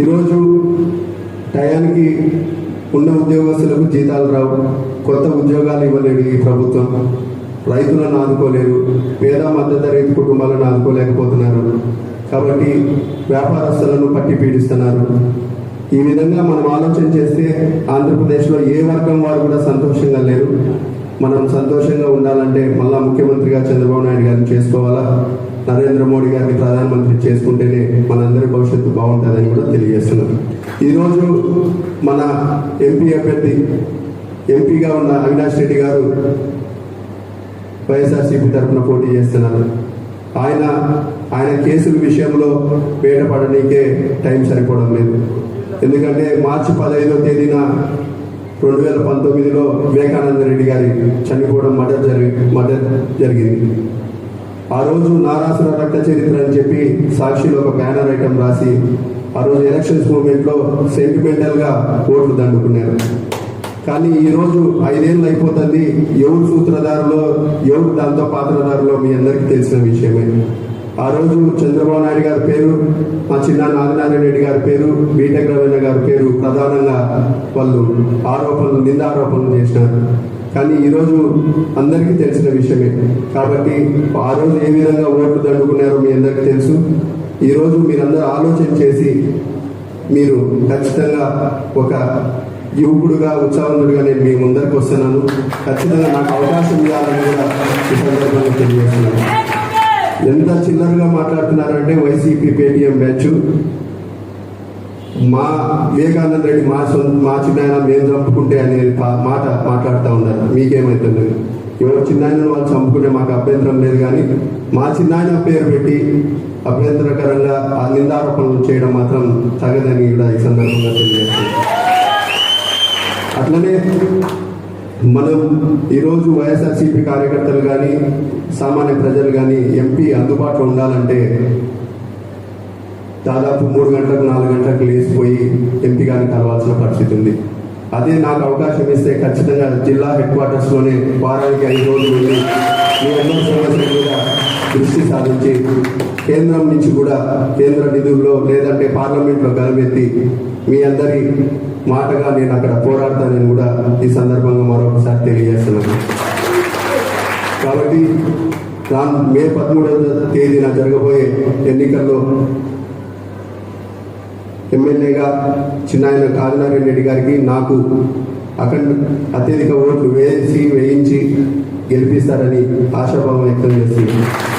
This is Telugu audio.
ఈరోజు టయానికి ఉన్న ఉద్యోగస్తులకు జీతాలు రావు కొత్త ఉద్యోగాలు ఇవ్వలేదు ఈ ప్రభుత్వం. రైతులను ఆదుకోలేరు పేద మధ్యతరగతి కుటుంబాలను ఆదుకోలేకపోతున్నారు. కాబట్టి వ్యాపారస్తులను పట్టి పీడిస్తున్నారు. ఈ విధంగా మనం ఆలోచన చేస్తే ఆంధ్రప్రదేశ్లో ఏ వర్గం వారు కూడా సంతోషంగా లేరు. మనం సంతోషంగా ఉండాలంటే మళ్ళా ముఖ్యమంత్రిగా చంద్రబాబు నాయుడు గారిని చేసుకోవాలా? నరేంద్ర మోడీ గారిని ప్రధానమంత్రి చేసుకుంటేనే మనందరి భవిష్యత్తు బాగుంటుందని కూడా తెలియజేస్తున్నాం ఈరోజు మన ఎంపీ అభ్యర్థి ఎంపీగా ఉన్న అవినాష్ రెడ్డి గారు వైఎస్ఆర్సీపీ తరఫున పోటీ చేస్తున్నారు. ఆయన ఆయన కేసుల విషయంలో బయటపడనీకే టైం సరిపోవడం లేదు. ఎందుకంటే మార్చి పదహైదో తేదీన రెండు వేల పంతొమ్మిదిలో వివేకానంద రెడ్డి గారి చనిపోవడం మర్డర్ జరిగి మర్డర్ జరిగింది. ఆ రోజు నారాసుర రక్త చరిత్ర అని చెప్పి సాక్షిలో ఒక బ్యానర్ ఐటమ్ రాసి ఆ రోజు ఎలక్షన్స్ మూమెంట్లో సెంటిమెంటల్గా ఓట్లు దండుకున్నారు. కానీ ఈ రోజు ఐదేళ్ళు అయిపోతుంది ఎవరు సూత్రధారులో ఎవరు దాంతో పాత్రధారులో మీ అందరికీ తెలిసిన విషయమే. ఆ రోజు చంద్రబాబు నాయుడు గారి పేరు మా చిన్న నాగనారాయణ రెడ్డి గారి పేరు బీటెక్ రవీణ గారి పేరు ప్రధానంగా వాళ్ళు ఆరోపణలు నిందారోపణలు చేసినారు. కానీ ఈరోజు అందరికీ తెలిసిన విషయమే. కాబట్టి ఆ రోజు ఏ విధంగా ఓట్లు దండుకున్నారో మీ అందరికీ తెలుసు. ఈరోజు మీరందరూ ఆలోచన చేసి మీరు ఖచ్చితంగా ఒక యువకుడుగా ఉత్సాహంతుడిగా నేను మీ ముందరికి వస్తున్నాను. ఖచ్చితంగా నాకు అవకాశం ఇవ్వాలని కూడా ఈ సందర్భంగా తెలియజేస్తున్నాను. ఎంత చిల్లరగా మాట్లాడుతున్నారంటే వైసీపీ పేటీఎం బ్యాచ్. మా వివేకానంద రెడ్డి మా సొంత మా చిన్నాయన మేము చంపుకుంటే అనే పా- మాట మాట్లాడుతూ ఉన్నారు. మీకేమవుతుంది ఎవరు చిన్నాయన వాళ్ళు చంపుకుంటే మాకు అభ్యంతరం లేదు కానీ మా చిన్నాయన పేరు పెట్టి అభ్యంతరకరంగా ఆ నిందారోపణలు చేయడం మాత్రం తగదని కూడా ఈ సందర్భంగా తెలియజేస్తుంది అట్లనే మనం ఈరోజు వైఎస్ఆర్సీపీ కార్యకర్తలు కానీ సామాన్య ప్రజలు కానీ ఎంపీ అందుబాటులో ఉండాలంటే దాదాపు మూడు గంటలకు నాలుగు గంటలకు లేచిపోయి ఎంపీ గారిని కలవాల్సిన పరిస్థితి ఉంది. అదే నాకు అవకాశం ఇస్తే ఖచ్చితంగా జిల్లా హెడ్ క్వార్టర్స్లోనే వారానికి ఐదు రోజులు వెళ్ళి మీ అందరి సమస్యల మీద దృష్టి సాధించి కేంద్రం నుంచి కూడా కేంద్ర నిధుల్లో లేదంటే పార్లమెంట్లో గలమెత్తి మీ అందరి మాటగా నేను అక్కడ పోరాడతానని కూడా ఈ సందర్భంగా మరొకసారి తెలియజేస్తున్నాను. కాబట్టి దాని మే పదమూడవ తేదీన జరగబోయే ఎన్నికల్లో ఎమ్మెల్యేగా చిన్నాయన కాదినారాయణ రెడ్డి గారికి నాకు అఖండ అత్యధిక ఓట్లు వేసి వేయించి గెలిపిస్తారని ఆశాభావం వ్యక్తం చేస్తున్నాను.